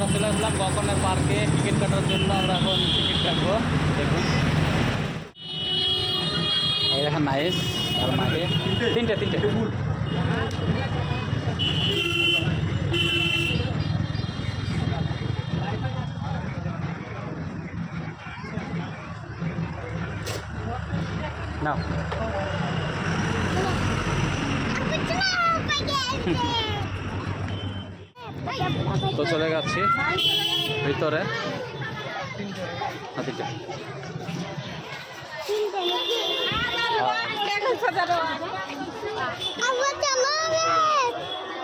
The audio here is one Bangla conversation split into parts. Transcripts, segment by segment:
আমরা চলে আসলাম গকনের পার্কে টিকিট কাটার জন্য আমরা এখন টিকিট কাটবো দেখুন এই দেখেন নাইস আর মাঝে তিনটে তিনটে নাও তো চলে যাচ্ছি ভিতরে।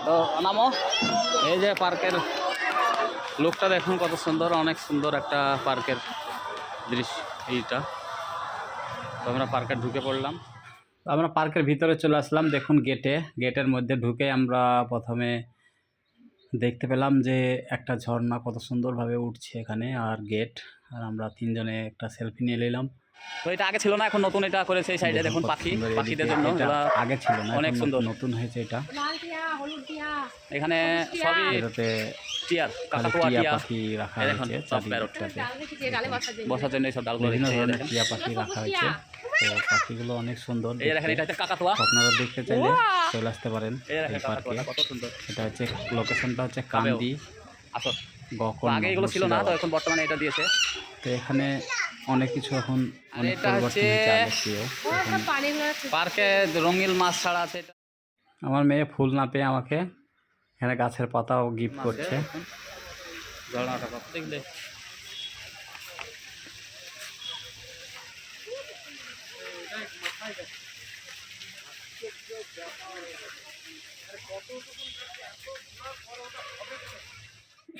তো নামো এই যে পার্কের লোকটা দেখুন কত সুন্দর, অনেক সুন্দর একটা পার্কের দৃশ্য এইটা। তো আমরা পার্কে ঢুকে পড়লাম। আমরা পার্কের ভিতরে চলে আসলাম, দেখুন গেটে। গেটের মধ্যে ঢুকে আমরা প্রথমে দেখতে পেলাম যে একটা ঝর্ণা কত সুন্দরভাবে উঠছে এখানে আর গেট আর আমরা তিনজনে একটা সেলফি নিয়ে নিলাম। তো এটা আগে ছিল না এখন নতুন এটা করেছে এই সাইডে দেখুন পাখি পাখিদের জন্য আগে ছিল না অনেক সুন্দর। নতুন হয়েছে এটা। এখানে সবই টিয়ার কাকাতুয়া টিয়া পাখি রাখা হয়েছে সব বসার জন্য এইসব ডালগুলো বিভিন্ন ধরনের টিয়া পাখি রাখা হয়েছে। তো পাখিগুলো অনেক সুন্দর এই দেখেন এটা হচ্ছে কাকাতুয়া। আপনারা দেখতে চাইলে চলে আসতে পারেন এই এই পার্কে। কত সুন্দর। এটা হচ্ছে লোকেশনটা হচ্ছে কান্দি আসো। গকন তো আগে এগুলো ছিল না তো এখন বর্তমানে এটা দিয়েছে। তো এখানে অনেক কিছু এখন অনেক পার্কে রঙিল মাছ ছাড়া আছে আমার মেয়ে ফুল না পেয়ে আমাকে এখানে গাছের পাতাও গিফট করছে।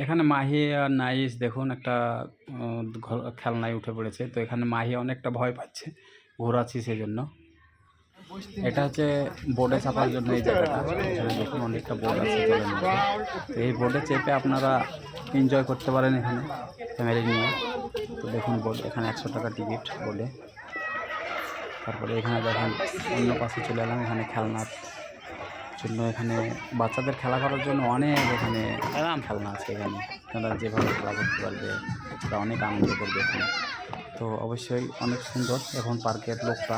এখানে মাহি আর নাইস দেখুন একটা খেলনায় উঠে পড়েছে। তো এখানে মাহি অনেকটা ভয় পাচ্ছে ঘোরাচ্ছি সেই জন্য এটা হচ্ছে বোর্ডে চাপার জন্য এই জায়গাটা। এখানে দেখুন অনেকটা বোর্ড আছে জলের মধ্যে তো এই বোর্ডে চেপে আপনারা এনজয় করতে পারেন এখানে ফ্যামিলি নিয়ে। তো দেখুন বোর্ড এখানে একশো টাকা টিকিট বোর্ডে। তারপরে এখানে দেখেন অন্য পাশে চলে এলাম এখানে খেলনার জন্য এখানে বাচ্চাদের খেলা করার জন্য অনেক এখানে আরাম। খেলনা আছে এখানে। তারা যেভাবে খেলা করতে পারবে তারা অনেক আনন্দ করবে এখানে। তো অবশ্যই অনেক সুন্দর এখন পার্কের লোকটা।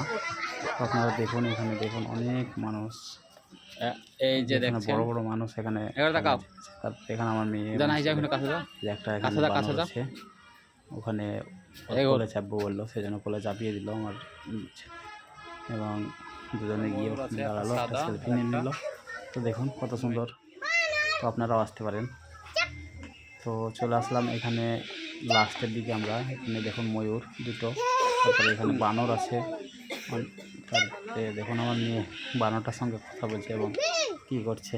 আপনারা দেখুন এখানে দেখুন অনেক মানুষ। এই যে এখানে দেখছেন। বড় বড় মানুষ এখানে তাকাও। তারপর এখানে আমার মেয়ে জানা ওখানে কাছে যা একটা কাছে যা, কাছে যা। ওখানে। কোলে চাপবো বলল সেজন্য কোলে চাপিয়ে দিল আমার এবং দুজনে গিয়ে ওখানে দাঁড়াল সেলফি নিয়ে নিল। তো দেখুন কত সুন্দর। তো আপনারাও আসতে পারেন। তো চলে আসলাম এখানে লাস্টের দিকে আমরা। এখানে দেখুন ময়ূর দুটো। তারপরে এখানে বানর আছে। তারপরে দেখুন আমার মেয়ে বানরটার সঙ্গে কথা বলছে এবং কী করছে।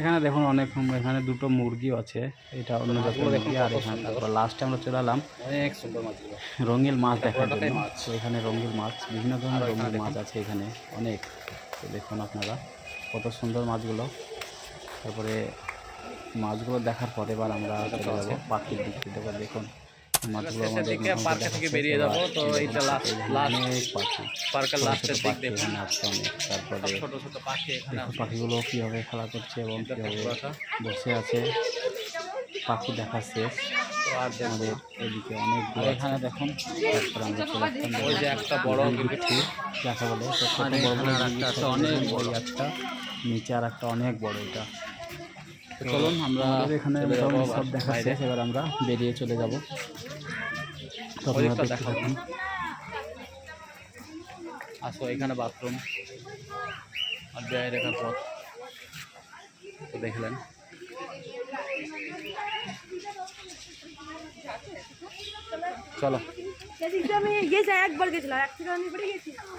এখানে দেখুন অনেক এখানে দুটো মুরগিও আছে। এটা অন্য মুরগি আর এখানে তারপর লাস্টে আমরা চলে এলাম। অনেক সুন্দর মাছগুলো রঙিল মাছ দেখার জন্য। তো এখানে রঙিল মাছ বিভিন্ন ধরনের রঙিল মাছ আছে এখানে। অনেক। তো দেখুন আপনারা কত সুন্দর মাছগুলো। তারপরে মাছগুলো দেখার পরে এবার আমরা চলে যাব পাখির দিক থেকে। দেখুন। শেষের দিকে পার্কে থেকে বেরিয়ে যাব, তো এইটা পাখি পার্কের লাস্টের দিক পাখি দেখুন। এখানে আছে অনেক তারপরে ছোট ছোট পাখি এখানে পাখিগুলো কীভাবে খেলা করছে এবং কীভাবে বসে আছে। পাখি দেখা শেষ। আমাদের এদিকে অনেক এখানে দেখুন। ওই যে একটা বড় বলে একটা অনেক বড়। একটা। নিচে আর একটা অনেক বড় এটা। চলুন আমরা এখানে সব দেখা। শেষ। এবার আমরা বেরিয়ে চলে যাব। আপনারা দেখতে। থাকুন আসো এখানে বাথরুম আর ব্যয় রেখার পথ। তো দেখলেন। চলো।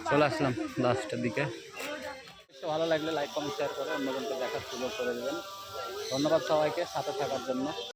চলে আসলাম লাস্টের দিকে। ভালো লাগলে লাইক কমেন্ট শেয়ার করে অন্যজনকে দেখার সুযোগ করে দেবেন। ধন্যবাদ সবাইকে সাথে থাকার জন্য।